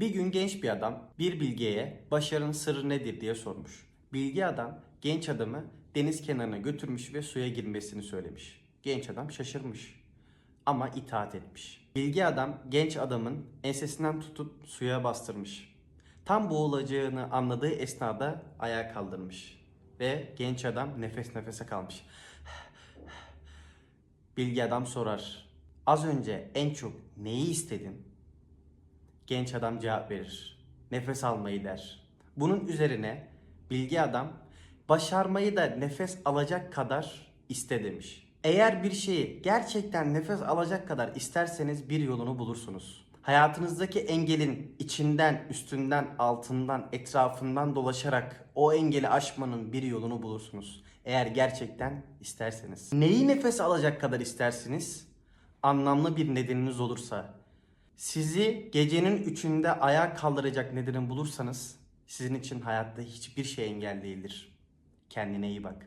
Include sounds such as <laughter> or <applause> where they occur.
Bir gün genç bir adam bir bilgeye başarının sırrı nedir diye sormuş. Bilgi adam genç adamı deniz kenarına götürmüş ve suya girmesini söylemiş. Genç adam şaşırmış ama itaat etmiş. Bilgi adam genç adamın ensesinden tutup suya bastırmış. Tam boğulacağını anladığı esnada ayağa kaldırmış ve genç adam nefes nefese kalmış. <sighs> Bilgi adam sorar. Az önce en çok neyi istedin? Genç adam cevap verir. Nefes almayı der. Bunun üzerine bilgi adam başarmayı da nefes alacak kadar iste demiş. Eğer bir şeyi gerçekten nefes alacak kadar isterseniz bir yolunu bulursunuz. Hayatınızdaki engelin içinden, üstünden, altından, etrafından dolaşarak o engeli aşmanın bir yolunu bulursunuz. Eğer gerçekten isterseniz. Neyi nefes alacak kadar istersiniz? Anlamlı bir nedeniniz olursa, sizi gecenin üçünde ayağa kaldıracak nedenin bulursanız sizin için hayatta hiçbir şey engel değildir. Kendine iyi bak.